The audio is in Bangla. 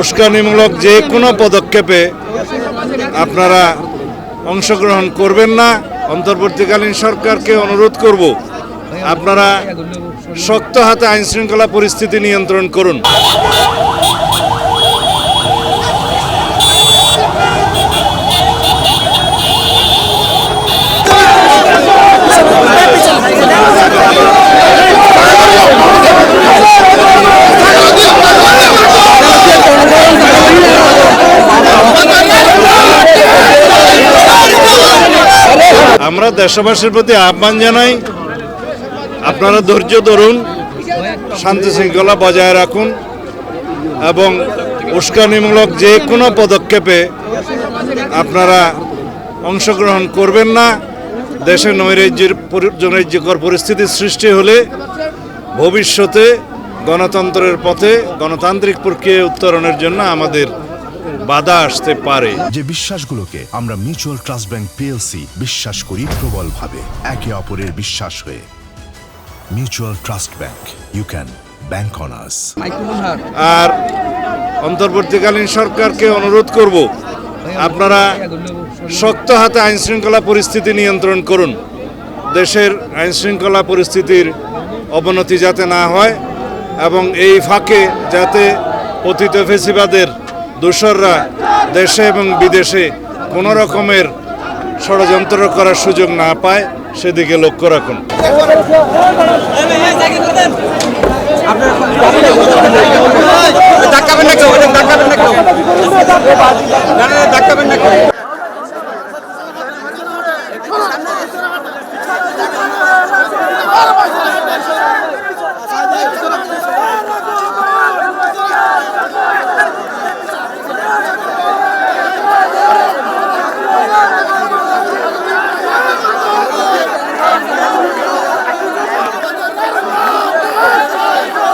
উস্কানিমূলক যে কোনো পদক্ষেপে আপনারা অংশগ্রহণ করবেন না। অন্তর্বর্তীকালীন সরকারকে অনুরোধ করব, আপনারা শক্ত হাতে আইন শৃঙ্খলা পরিস্থিতি নিয়ন্ত্রণ করুন। আমরা দেশবাসীর প্রতি আহ্বান জানাই, আপনারা ধৈর্য ধরুন, শান্তি শৃঙ্খলা বজায় রাখুন এবং উস্কানিমূলক যে কোনো পদক্ষেপে আপনারা অংশগ্রহণ করবেন না। দেশে নৈরাজ্যের নৈরাজ্যকর পরিস্থিতি সৃষ্টি হলে ভবিষ্যতে গণতন্ত্রের পথে গণতান্ত্রিক প্রক্রিয়ায় উত্তরণের জন্য আমাদের বাধা আসতে পারে। যে বিশ্বাসগুলোকে আমরা মিউচুয়াল ট্রাস্ট ব্যাংক পিএলসি বিশ্বাস করি প্রবলভাবে একে অপরের বিশ্বাস হয়ে। Mutual trust bank you can bank on us আর অন্তর্বর্তীকালীন সরকারকে অনুরোধ করব আপনারা শক্ত হাতে আইন শৃঙ্খলা পরিস্থিতি নিয়ন্ত্রণ করুন। দেশের আইন শৃঙ্খলা পরিস্থিতির অবনতি যাতে না হয় এবং এই ফাঁকে যাতে অতীত ফেসিবাদের দোসররা দেশে এবং বিদেশে কোনো রকমের ষড়যন্ত্র করার সুযোগ না পায় সেদিকে লক্ষ্য রাখুন।